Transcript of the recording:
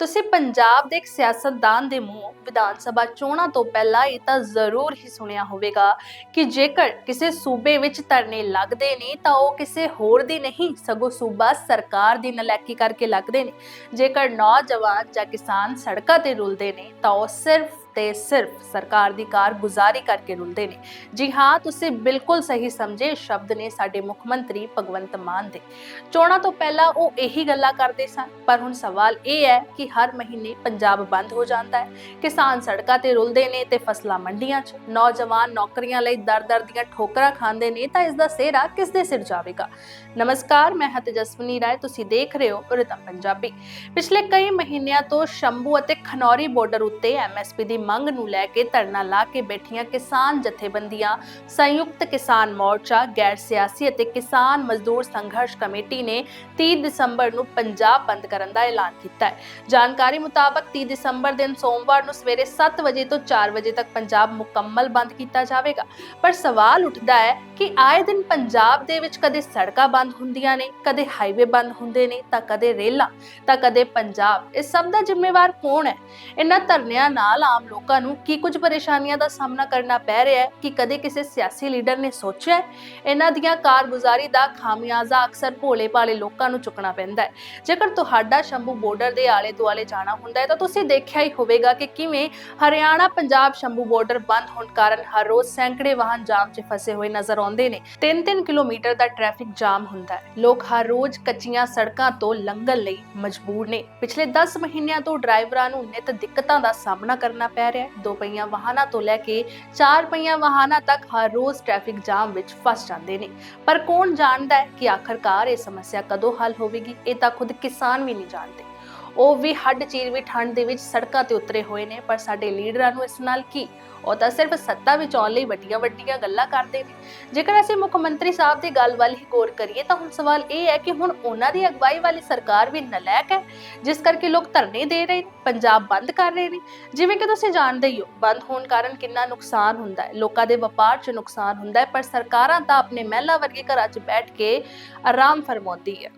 ਤੁਸੀਂ ਪੰਜਾਬ ਦੇ ਇੱਕ ਸਿਆਸਤਦਾਨ ਦੇ ਮੂੰਹ ਵਿਧਾਨ ਸਭਾ ਚੋਣਾਂ ਤੋਂ ਪਹਿਲਾਂ ਇਹ ਤਾਂ ਜ਼ਰੂਰ ਹੀ ਸੁਣਿਆ ਹੋਵੇਗਾ ਕਿ ਜੇਕਰ ਕਿਸੇ ਸੂਬੇ ਵਿੱਚ ਧਰਨੇ ਲੱਗਦੇ ਨੇ ਤਾਂ ਉਹ ਕਿਸੇ ਹੋਰ ਦੀ ਨਹੀਂ, ਸਗੋਂ ਸੂਬਾ ਸਰਕਾਰ ਦੀ ਨਲਾਇਕੀ ਕਰਕੇ ਲੱਗਦੇ ਨੇ। ਜੇਕਰ ਨੌਜਵਾਨ ਜਾਂ ਕਿਸਾਨ ਸੜਕਾਂ ਤੇ ਰੁਲਦੇ ਨੇ ਤਾਂ ਉਹ ਸਿਰਫ ਤੇ ਸਿਰਫ ਸਰਕਾਰ ਦੀ ਕਾਰਗੁਜ਼ਾਰੀ ਕਰਕੇ ਰੁਲਦੇ ਨੇ। ਜੀ ਹਾਂ, ਤੁਸੀਂ ਬਿਲਕੁਲ ਸਹੀ ਸਮਝੇ ਸ਼ਬਦ ਨੇ ਸਾਡੇ ਮੁੱਖ ਮੰਤਰੀ ਭਗਵੰਤ ਮਾਨ ਦੇ। ਚੋਣਾਂ ਤੋਂ ਪਹਿਲਾਂ ਉਹ ਇਹੀ ਗੱਲਾਂ ਕਰਦੇ ਸਨ, ਪਰ ਹੁਣ ਸਵਾਲ ਇਹ ਹੈ ਕਿ ਹਰ ਮਹੀਨੇ ਪੰਜਾਬ ਬੰਦ ਹੋ ਜਾਂਦਾ ਹੈ। ਕਿਸਾਨ ਸੜਕਾਂ ਤੇ ਰੁਲਦੇ ਨੇ ਤੇ ਫਸਲਾਂ ਮੰਡੀਆਂ 'ਚ। ਨੌਜਵਾਨ ਨੌਕਰੀਆਂ ਲਈ ਦਰ-ਦਰ ਦੀਆਂ ਠੋਕਰਾਂ ਖਾਂਦੇ ਨੇ, ਤਾਂ ਇਸ ਦਾ ਸਿਹਰਾ ਕਿਸ ਦੇ ਸਿਰ ਜਾਵੇਗਾ? ਨਮਸਕਾਰ, ਮੈਂ ਹਾਂ ਤੇਜਸਵਨੀ ਰਾਏ, ਤੁਸੀਂ ਦੇਖ ਰਹੇ ਹੋ ਰਿਤਮ ਪੰਜਾਬੀ। ਪਿਛਲੇ ਕਈ ਮਹੀਨਿਆਂ ਤੋਂ ਸ਼ੰਭੂ ਅਤੇ ਖਨੌਰੀ ਬਾਰਡਰ ਉੱਤੇ ਐਮਐਸਪੀ ਦੀ ਮੰਗ ਨੂੰ ਲੈ ਕੇ ਧਰਨਾ ਲਾ ਕੇ ਬੈਠੀਆਂ ਕਿਸਾਨ ਜਥੇਬੰਦੀਆਂ, ਸੰਯੁਕਤ ਕਿਸਾਨ ਮੋਰਚਾ, ਗੈਰ ਸਿਆਸੀ ਅਤੇ ਕਿਸਾਨ ਮਜ਼ਦੂਰ ਸੰਘਰਸ਼ ਕਮੇਟੀ ਨੇ 30 ਦਸੰਬਰ ਨੂੰ ਪੰਜਾਬ ਬੰਦ ਕਰਨ ਦਾ ਐਲਾਨ ਕੀਤਾ ਹੈ। ਜਾਣਕਾਰੀ ਮੁਤਾਬਕ 30 ਦਸੰਬਰ ਦਿਨ ਸੋਮਵਾਰ ਨੂੰ ਸਵੇਰੇ 7 ਵਜੇ ਤੋਂ 4 ਵਜੇ ਤੱਕ ਪੰਜਾਬ ਮੁਕੰਮਲ ਬੰਦ ਕੀਤਾ ਜਾਵੇਗਾ। ਪਰ ਸਵਾਲ ਉੱਠਦਾ ਹੈ ਕਿ ਆਏ ਦਿਨ ਪੰਜਾਬ ਦੇ ਵਿੱਚ ਕਦੇ ਸੜਕਾਂ ਬੰਦ ਹੁੰਦੀਆਂ ਨੇ, ਕਦੇ ਹਾਈਵੇ ਬੰਦ ਹੁੰਦੇ ਨੇ, ਤਾਂ ਕਦੇ ਰੇਲਾਂ, ਤਾਂ ਕਦੇ ਪੰਜਾਬ। ਇਸ ਸਭ ਦਾ ਜ਼ਿੰਮੇਵਾਰ ਕੌਣ ਹੈ? ਇਹਨਾਂ ਧਰਨਿਆਂ ਨਾਲ ਆਮ ਲੋਕਾਂ ਨੂੰ ਕੀ ਕੁਝ ਪਰੇਸ਼ਾਨੀਆਂ ਦਾ ਸਾਹਮਣਾ ਕਰਨਾ ਪੈ ਰਿਹਾ ਹੈ, ਕਿ ਕਦੇ ਕਿਸੇ ਸਿਆਸੀ ਲੀਡਰ ਨੇ ਸੋਚਿਆ ਇਹਨਾਂ ਦੀਆਂ ਕਾਰਗੁਜ਼ਾਰੀ ਦਾ ਖਾਮਿਆਜ਼ਾ ਅਕਸਰ ਭੋਲੇ ਭਾਲੇ ਲੋਕਾਂ ਨੂੰ ਚੁੱਕਣਾ ਪੈਂਦਾ ਹੈ। ਜੇਕਰ ਤੁਹਾਡਾ ਸ਼ੰਭੂ ਬਾਰਡਰ ਦੇ ਆਲੇ ਦੁਆਲੇ ਜਾਣਾ ਹੁੰਦਾ ਹੈ, ਤਾਂ ਤੁਸੀਂ ਦੇਖਿਆ ਹੀ ਹੋਵੇਗਾ ਕਿ ਕਿਵੇਂ ਹਰਿਆਣਾ ਪੰਜਾਬ ਸ਼ੰਭੂ ਬਾਰਡਰ ਬੰਦ ਹੋਣ ਕਾਰਨ ਹਰ ਰੋਜ਼ ਸੈਂਕੜੇ ਵਾਹਨ ਜਾਮ 'ਚ ਫਸੇ ਹੋਏ ਨਜ਼ਰ ਆਉਂਦੇ ਨੇ। 3-3 ਕਿਲੋਮੀਟਰ ਦਾ ਟ੍ਰੈਫਿਕ ਜਾਮ ਹੁੰਦਾ ਹੈ। ਲੋਕ ਹਰ ਰੋਜ਼ ਕੱਚੀਆਂ ਸੜਕਾਂ ਤੋਂ ਲੰਘਣ ਲਈ ਮਜਬੂਰ ਨੇ। ਪਿਛਲੇ 10 ਮਹੀਨਿਆਂ ਤੋਂ ਡਰਾਈਵਰਾਂ ਨੂੰ ਨਿਤ ਦਿੱਕਤਾਂ ਦਾ ਸਾਹਮਣਾ ਕਰਨਾ ਪੈ ਰਿਹਾ ਹੈ। ਦੋ ਪਹੀਆਂ ਵਾਹਨਾਂ ਤੋਂ ਲੈ ਕੇ ਚਾਰ ਪਹੀਆਂ ਵਾਹਨਾਂ ਤੱਕ ਹਰ ਰੋਜ਼ ਟ੍ਰੈਫਿਕ ਜਾਮ ਵਿੱਚ ਫਸ ਜਾਂਦੇ ਨੇ। ਪਰ ਕੌਣ ਜਾਣਦਾ ਹੈ ਕਿ ਆਖਰਕਾਰ ਇਹ ਸਮੱਸਿਆ ਕਦੋਂ ਹੱਲ ਹੋਵੇਗੀ? ਇਹ ਤਾਂ ਖੁਦ ਕਿਸਾਨ ਵੀ ਨਹੀਂ ਜਾਣਦੇ। ਉਹ ਵੀ ਹੱਡ ਚੀਰ ਵੀ ਠੰਡ ਦੇ ਵਿੱਚ ਸੜਕਾਂ ਤੇ ਉਤਰੇ ਹੋਏ ਨੇ, ਪਰ ਸਾਡੇ ਲੀਡਰਾਂ ਨੂੰ ਇਸ ਨਾਲ ਕੀ? ਉਹ ਤਾਂ ਸਿਰਫ ਸੱਤਾ ਵਿੱਚ ਆਉਣ ਲਈ ਵੱਡੀਆਂ ਵੱਡੀਆਂ ਗੱਲਾਂ ਕਰਦੇ ਨੇ। ਜੇਕਰ ਅਸੀਂ ਮੁੱਖ ਮੰਤਰੀ ਸਾਹਿਬ ਦੀ ਗੱਲ ਵੱਲ ਹੀ ਗੌਰ ਕਰੀਏ, ਤਾਂ ਹੁਣ ਸਵਾਲ ਇਹ ਹੈ ਕਿ ਹੁਣ ਉਹਨਾਂ ਦੀ ਅਗਵਾਈ ਵਾਲੀ ਸਰਕਾਰ ਵੀ ਨਲਾਇਕ ਹੈ, ਜਿਸ ਕਰਕੇ ਲੋਕ ਧਰਨੇ ਦੇ ਰਹੇ ਨੇ ਪੰਜਾਬ ਬੰਦ ਕਰ ਰਹੇ ਨੇ। ਜਿਵੇਂ ਕਿ ਤੁਸੀਂ ਜਾਣਦੇ ਹੀ ਹੋ, ਬੰਦ ਹੋਣ ਕਾਰਨ ਕਿੰਨਾ ਨੁਕਸਾਨ ਹੁੰਦਾ ਹੈ। ਲੋਕਾਂ ਦੇ ਵਪਾਰ 'ਚ ਨੁਕਸਾਨ ਹੁੰਦਾ ਹੈ, ਪਰ ਸਰਕਾਰਾਂ ਤਾਂ ਆਪਣੇ ਮਹਿਲਾ ਵਰਗੇ ਘਰਾਂ 'ਚ ਬੈਠ ਕੇ ਆਰਾਮ ਫਰਮਾਉਂਦੀ ਹੈ।